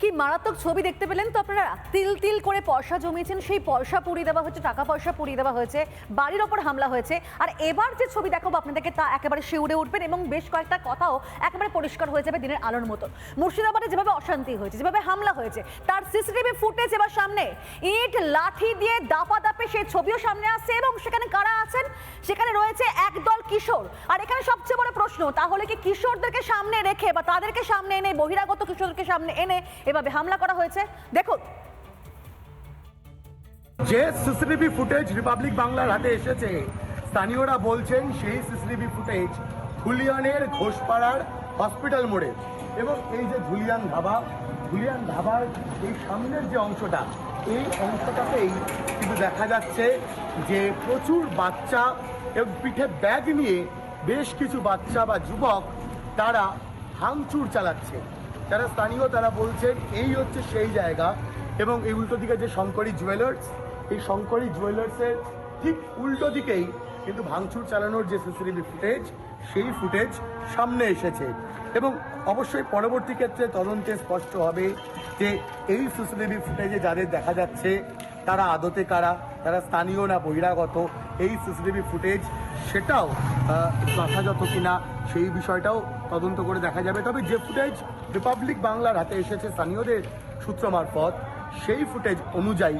কি মারাত্মক ছবি দেখতে পেলেন? তো আপনারা তিল তিল করে পয়সা জমিয়েছেন, সেই পয়সা পুড়িয়ে দেওয়া হয়েছে, টাকা পয়সা পুড়িয়ে দেওয়া হয়েছে, বাড়ির ওপর হামলা হয়েছে। আর এবার যে ছবি দেখাবো আপনাদেরকে তা একেবারে শিউরে উঠবেন এবং বেশ কয়েকটা কথাও একেবারে পরিষ্কার হয়ে যাবে দিনের আলোর মতো মুর্শিদাবাদে যেভাবে অশান্তি হয়েছে, যেভাবে হামলা হয়েছে, তার সিসিটিভি ফুটেজ এবার সামনে। ইট, লাঠি দিয়ে দাপা দাপে সেই ছবিও সামনে আসছে এবং সেখানে কারা আছেন? সেখানে রয়েছে একদল কিশোর। আর এখানে সবচেয়ে বড় প্রশ্ন, তাহলে কি কিশোরদেরকে সামনে রেখে বা তাদেরকে সামনে এনে বহিরাগত কিশোরদেরকে সামনে এনে এভাবে হামলা করা হয়েছে? দেখুন। যে সিসিটিভি ফুটেজ রিপাবলিক বাংলার হাতে এসেছে, স্থানীয়রা বলছেন সেই সিসিটিভি ফুটেজ ধুলিয়ানের ঘোষপাড়ার হসপিটাল মোড়ে। এবং এই যে ধুলিয়ান ধাবা, ধুলিয়ান ধাবার এই সামনের যে অংশটা, এই অংশটাতেই কিন্তু দেখা যাচ্ছে যে প্রচুর বাচ্চা এবং পিঠে ব্যাগ নিয়ে বেশ কিছু বাচ্চা বা যুবক তারা ভাঙচুর চালাচ্ছে। যারা স্থানীয় তারা বলছেন এই হচ্ছে সেই জায়গা এবং এই উল্টো দিকে যে শঙ্করী জুয়েলার্স এই শঙ্করী জুয়েলার্সের ঠিক উল্টো দিকেই কিন্তু ভাঙচুর চালানোর যে সিসিটিভি ফুটেজ সেই ফুটেজ সামনে এসেছে। এবং অবশ্যই পরবর্তী ক্ষেত্রে তদন্তে স্পষ্ট হবে যে এই সিসিটিভি ফুটেজে যাদের দেখা যাচ্ছে তারা আদতে কারা? তারা স্থানীয় না বহিরাগত? এই সিসিটিভি ফুটেজ, সেটাও যথাযথ কিনা সেই বিষয়টাও তদন্ত করে দেখা যাবে। তবে যে ফুটেজ রিপাবলিক বাংলার হাতে এসেছে স্থানীয়দের সূত্র মারফত, সেই ফুটেজ অনুযায়ী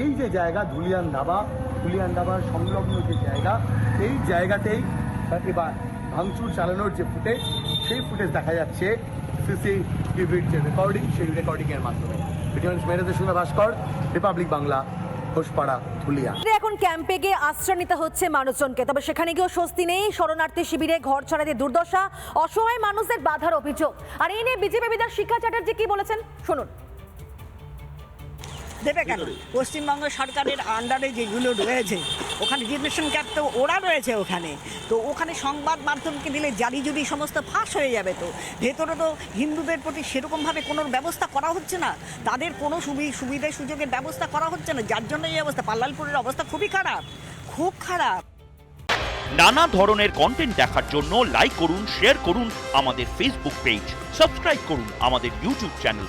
এই যে জায়গা ধুলিয়ান ধাবা, ধুলিয়ান ধাবার সংলগ্ন যে জায়গা, এই জায়গাতেই এবার ভাঙচুর চালানোর যে ফুটেজ, সেই ফুটেজ দেখা যাচ্ছে। সিসিটিভির যে রেকর্ডিং সেই রেকর্ডিংয়ের মাধ্যমে। ভিডিও মেরেদের সঙ্গে ভাস্কর রিপাবলিক বাংলা ঘোষপাড়া, ধুলিয়া। এখন ক্যাম্পে গিয়ে আশ্রয় নিতে হচ্ছে মানুষজনকে। তবে সেখানে গিয়েও স্বস্তি নেই শরণার্থী শিবিরে ঘর ছাড়াতে দুর্দশা, অসহায় মানুষদের বাধার অভিযোগ। আর এই নিয়ে বিজেপি বিধায়ক শিক্ষা চ্যাটার্জি কি বলেছেন? শুনুন। দেবে কেন? পশ্চিমবঙ্গ সরকারের আন্ডারে যেগুলো রয়েছে ওখানে ডিটেনশন ক্যাম্প তো ওরা রয়েছে ওখানে। তো ওখানে সংবাদ মাধ্যমকে দিলে জারি জুরি সমস্ত ফাঁস হয়ে যাবে তো ভেতরে তো হিন্দুদের প্রতি সেরকমভাবে কোনো ব্যবস্থা করা হচ্ছে না। তাদের কোনো সুবি সুবিধা সুযোগের ব্যবস্থা করা হচ্ছে না যার জন্য এই অবস্থা। পাল্লালপুরের অবস্থা খুবই খারাপ খুব খারাপ। নানা ধরনের কন্টেন্ট দেখার জন্য লাইক করুন শেয়ার করুন আমাদের ফেসবুক পেজ সাবস্ক্রাইব করুন আমাদের ইউটিউব চ্যানেল